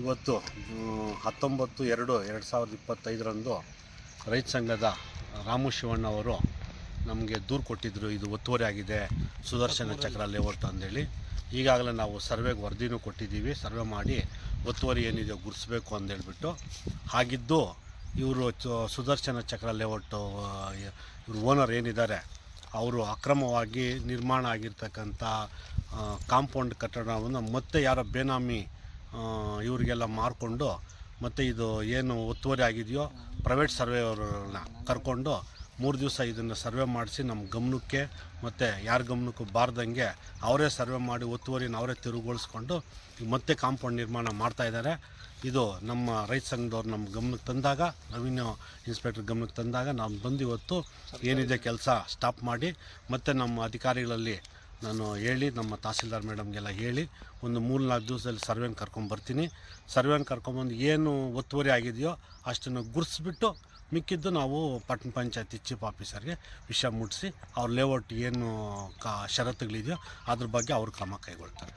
ಇವತ್ತು ಹತ್ತೊಂಬತ್ತು ಎರಡು ಎರಡು ಸಾವಿರದ ಇಪ್ಪತ್ತೈದರಂದು ರೈತ ಸಂಘದ ರಾಮು ಶಿವಣ್ಣ ಅವರು ನಮಗೆ ದೂರು ಕೊಟ್ಟಿದ್ದರು ಇದು ಒತ್ತುವರಿ ಆಗಿದೆ ಸುದರ್ಶನ ಚಕ್ರ ಲೇಔಟ್ ಅಂದೇಳಿ ಈಗಾಗಲೇ ನಾವು ಸರ್ವೆಗೆ ವರದಿನೂ ಕೊಟ್ಟಿದ್ದೀವಿ ಸರ್ವೆ ಮಾಡಿ ಒತ್ತುವರಿ ಏನಿದೆ ಗುರ್ಸ್ಬೇಕು ಅಂದೇಳ್ಬಿಟ್ಟು ಹಾಗಿದ್ದು ಇವರು ಸುದರ್ಶನ ಚಕ್ರ ಲೇಔಟ್ ಇವರು ಓನರ್ ಏನಿದ್ದಾರೆ ಅವರು ಅಕ್ರಮವಾಗಿ ನಿರ್ಮಾಣ ಆಗಿರ್ತಕ್ಕಂಥ ಕಾಂಪೌಂಡ್ ಕಟ್ಟಡವನ್ನು ಮತ್ತೆ ಯಾರೋ ಬೇನಾಮಿ ಇವರಿಗೆಲ್ಲ ಮಾರಿಕೊಂಡು ಮತ್ತು ಇದು ಏನು ಒತ್ತುವರಿ ಆಗಿದೆಯೋ ಪ್ರೈವೇಟ್ ಸರ್ವೆಯವರನ್ನ ಕರ್ಕೊಂಡು ಮೂರು ದಿವಸ ಇದನ್ನು ಸರ್ವೆ ಮಾಡಿಸಿ ನಮ್ಮ ಗಮನಕ್ಕೆ ಮತ್ತು ಯಾರ ಗಮನಕ್ಕೂ ಬಾರ್ದಂಗೆ ಅವರೇ ಸರ್ವೆ ಮಾಡಿ ಒತ್ತುವರಿನ ಅವರೇ ತಿರುಗೊಳಿಸ್ಕೊಂಡು ಮತ್ತೆ ಕಾಂಪೌಂಡ್ ನಿರ್ಮಾಣ ಮಾಡ್ತಾಯಿದ್ದಾರೆ ಇದು ನಮ್ಮ ರೈತ ಸಂಘದವ್ರು ನಮ್ಮ ಗಮನಕ್ಕೆ ತಂದಾಗ ರೆವಿನ್ಯೂ ಇನ್ಸ್ಪೆಕ್ಟರ್ ಗಮನಕ್ಕೆ ತಂದಾಗ ನಾವು ಬಂದು ಇವತ್ತು ಏನಿದೆ ಕೆಲಸ ಸ್ಟಾಪ್ ಮಾಡಿ ಮತ್ತು ನಮ್ಮ ಅಧಿಕಾರಿಗಳಲ್ಲಿ ನಾನು ಹೇಳಿ, ನಮ್ಮ ತಹಸೀಲ್ದಾರ್ ಮೇಡಮ್ಗೆಲ್ಲ ಹೇಳಿ, ಒಂದು ಮೂರು ನಾಲ್ಕು ದಿವಸದಲ್ಲಿ ಸರ್ವೆನ ಕರ್ಕೊಂಬರ್ತೀನಿ ಸರ್ವೆಂಗೆ ಕರ್ಕೊಂಬಂದು ಏನು ಒತ್ತುವರಿ ಆಗಿದೆಯೋ ಅಷ್ಟನ್ನು ಗುರ್ಸ್ಬಿಟ್ಟು ಮಿಕ್ಕಿದ್ದು ನಾವು ಪಟ್ಟಣ ಪಂಚಾಯತಿ ಚೀಫ್ ಆಫೀಸರ್ಗೆ ವಿಷಯ ಮುಟ್ಟಿಸಿ ಅವ್ರ ಲೇಔಟ್ ಏನು ಕಾ ಷರತ್ತುಗಳಿದೆಯೋ ಅದ್ರ ಬಗ್ಗೆ ಅವರು ಕ್ರಮ ಕೈಗೊಳ್ತಾರೆ.